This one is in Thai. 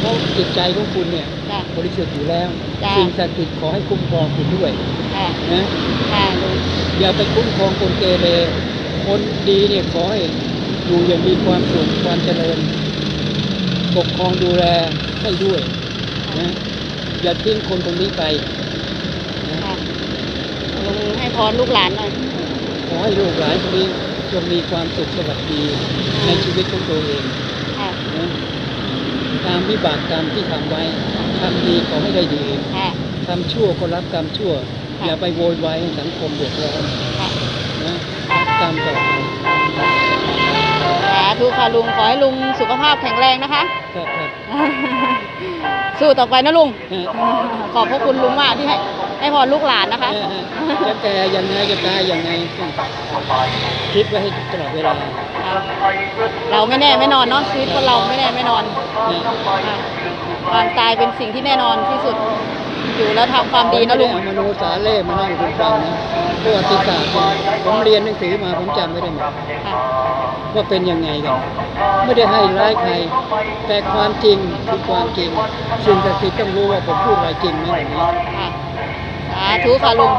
เพราะจิตใจของคุณเนี่ยจ้ะ บริสุทธิ์อยู่แล้ว จ้ะ สิ่งศักดิ์สิทธิ์ขอให้คุ้มครองคุณด้วยค่ะนะค่ะลุงอย่าไปคุ้มครองคนเกเรคนดีเนี่ยขอให้อยู่อย่างมีความสุขความเจริญปกครองดูแลให้ด้วยนะอย่าทิ้งคนคนนี้ไปนะค่ะลุงให้พรลูกหลานหน่อย ขอให้ลูกหลานคนนี้จงมีความสุขสวัสดีในชีวิตของตัวเองค่ะนะตามวิบากกรรมที่ทำไว้ทำดีขอให้ได้ดีค่ะทำชั่วก็รับกรรมชั่วค่ะอย่าไปโวยวายให้สังคมเดือดร้อนค่ะนะรับกรรมต่อไปสาธุค่ะลุงขอให้ลุงสุขภาพแข็งแรงนะคะครับครับสู้ต่อไปนะลุงฮะขอบพระคุณลุงมากที่ให้ให้พรลูกหลานนะคะจะแก่ยังไงจะตายยังไง คิดไว้ให้ตลอดเวลาค่ะ เราไม่แน่ไม่นอนเนาะชีวิตคนเราไม่แน่ไม่นอนนะค่ะความตายเป็นสิ่งที่แน่นอนที่สุด อยู่แล้วทำความดีนะลุงผมไม่ไเอามโนสาเล่มานั่งคุณฟังนะประวัติศาสตร์เนี่ยผมเรียนหนังสือมาผมจำไม่ได้หมดค่ะว่าเป็นยังไงกันไม่ได้ให้ร้ายใคร แต่ความจริงคือความจริงสิ่งศักดิ์สิทธิ์ต้องรู้ว่าผมพูดอะไรจริงไหมแบบนี้ค่ะสาธุค่ะลุง